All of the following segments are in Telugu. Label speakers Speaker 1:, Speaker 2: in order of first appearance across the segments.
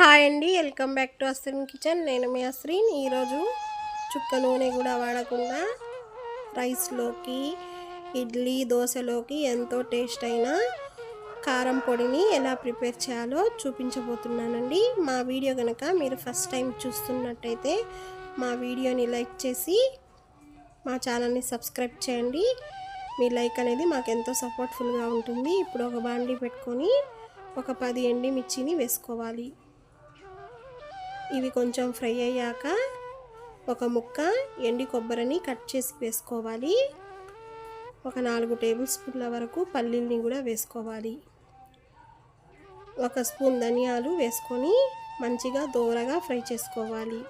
Speaker 1: హాయ్ అండి welcome back to Ashreen kitchen. నేను మీ అస్త్రీన్ ఈరోజు చుక్క నూనె కూడా వాడకుండా రైస్లోకి ఇడ్లీ దోశలోకి ఎంతో టేస్ట్ అయిన కారం పొడిని ఎలా ప్రిపేర్ చేయాలో చూపించబోతున్నానండి. మా వీడియో కనుక మీరు ఫస్ట్ టైం చూస్తున్నట్టయితే మా వీడియోని లైక్ చేసి మా ఛానల్ని సబ్స్క్రైబ్ చేయండి. మీ లైక్ అనేది మాకు ఎంతో సపోర్ట్ఫుల్గా ఉంటుంది. ఇప్పుడు ఒక బాండీ పెట్టుకొని ఒక పది ఎండి మిర్చిని వేసుకోవాలి. ఇవి కొంచెం ఫ్రై అయ్యాక ఒక ముక్క ఎండి కొబ్బరిని కట్ చేసి వేసుకోవాలి. ఒక నాలుగు టేబుల్ స్పూన్ల వరకు పల్లీల్ని కూడా వేసుకోవాలి. ఒక స్పూన్ ధనియాలు వేసుకొని మంచిగా దోరగా ఫ్రై చేసుకోవాలి.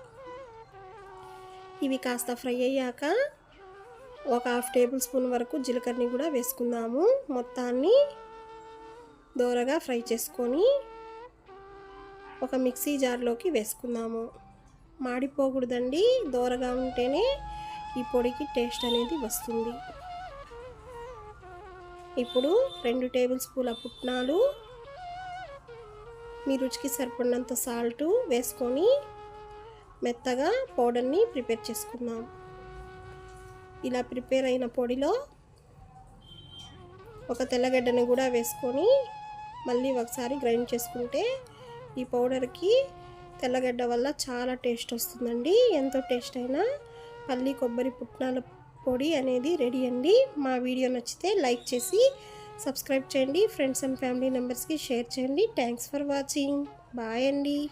Speaker 1: ఇవి కాస్త ఫ్రై అయ్యాక ఒక హాఫ్ టేబుల్ స్పూన్ వరకు జీలకర్రని కూడా వేసుకుందాము. మొత్తాన్ని దోరగా ఫ్రై చేసుకొని ఒక మిక్సీ జార్లోకి వేసుకుందాము. మాడిపోకూడదండి దోరగా ఉంటేనే ఈ పొడికి టేస్ట్ అనేది వస్తుంది. ఇప్పుడు రెండు టేబుల్ స్పూన్ల పుట్నాలు మీ రుచికి సరిపడినంత సాల్ట్ వేసుకొని మెత్తగా పౌడర్ని ప్రిపేర్ చేసుకుందాం. ఇలా ప్రిపేర్ అయిన పొడిలో ఒక తెల్లగడ్డని కూడా వేసుకొని మళ్ళీ ఒకసారి గ్రైండ్ చేసుకుంటే ఈ పౌడర్కి తెల్లగడ్డ వల్ల చాలా టేస్ట్ వస్తుందండి. ఎంతో టేస్ట్ అయినా పల్లి కొబ్బరి పుట్నాల పొడి అనేది రెడీ అండి. మా వీడియో నచ్చితే లైక్ చేసి సబ్స్క్రైబ్ చేయండి. ఫ్రెండ్స్ అండ్ ఫ్యామిలీ మెంబర్స్కి షేర్ చేయండి. Thanks for watching. బాయ్ అండి.